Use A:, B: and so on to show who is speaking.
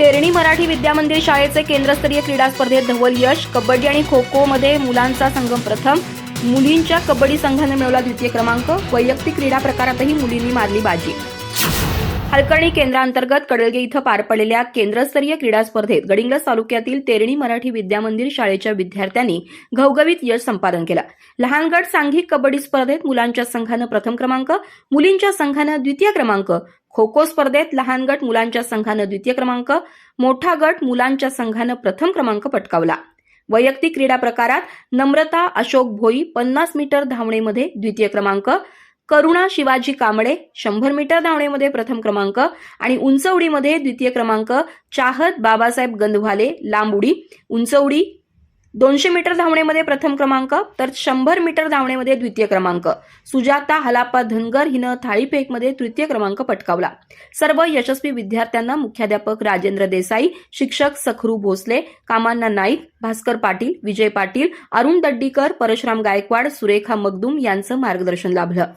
A: तेरणी मराठी विद्यामंदिर शाळेचे केंद्रस्तरीय क्रीडा स्पर्धेत धवल यश कबड्डी आणि खो खो मध्ये मुलांचा संघ प्रथम. मुलींच्या कबड्डी संघाने मिळवला द्वितीय क्रमांक. वैयक्तिक क्रीडा प्रकारातही मुलींनी मारली बाजी. हलकर्णी केंद्रांतर्गत कडलगे इथं पार पडलेल्या केंद्रस्तरीय क्रीडा स्पर्धेत गडिंग्लज तालुक्यातील तेरणी मराठी विद्यामंदिर शाळेच्या विद्यार्थ्यांनी घवघवीत यश संपादन केलं. लहानगड सांघिक कबड्डी स्पर्धेत मुलांच्या संघानं प्रथम क्रमांक मुलींच्या संघानं द्वितीय क्रमांक खो खो स्पर्धेत लहान गट मुलांच्या संघानं द्वितीय क्रमांक मोठा गट मुलांच्या संघानं प्रथम क्रमांक पटकावला. वैयक्तिक क्रीडा प्रकारात नम्रता अशोक भोई पन्नास मीटर धावणेमध्ये द्वितीय क्रमांक करुणा शिवाजी कांबळे शंभर मीटर धावणेमध्ये प्रथम क्रमांक आणि उंच उडीमध्ये द्वितीय क्रमांक चाहत बाबासाहेब गंधवाले लांब उडी उंच उडी दोनशे मीटर धावणेमध्ये प्रथम क्रमांक तर शंभर मीटर धावणेमध्ये द्वितीय क्रमांक. सुजाता हलापा धनगर हिनं थाळीफेकमध्ये तृतीय क्रमांक पटकावला. सर्व यशस्वी विद्यार्थ्यांना मुख्याध्यापक राजेंद्र देसाई शिक्षक सखरू भोसले कामांना नाईक भास्कर पाटील विजय पाटील अरुण दड्डीकर परशुराम गायकवाड सुरेखा मगदूम यांचं मार्गदर्शन लाभलं.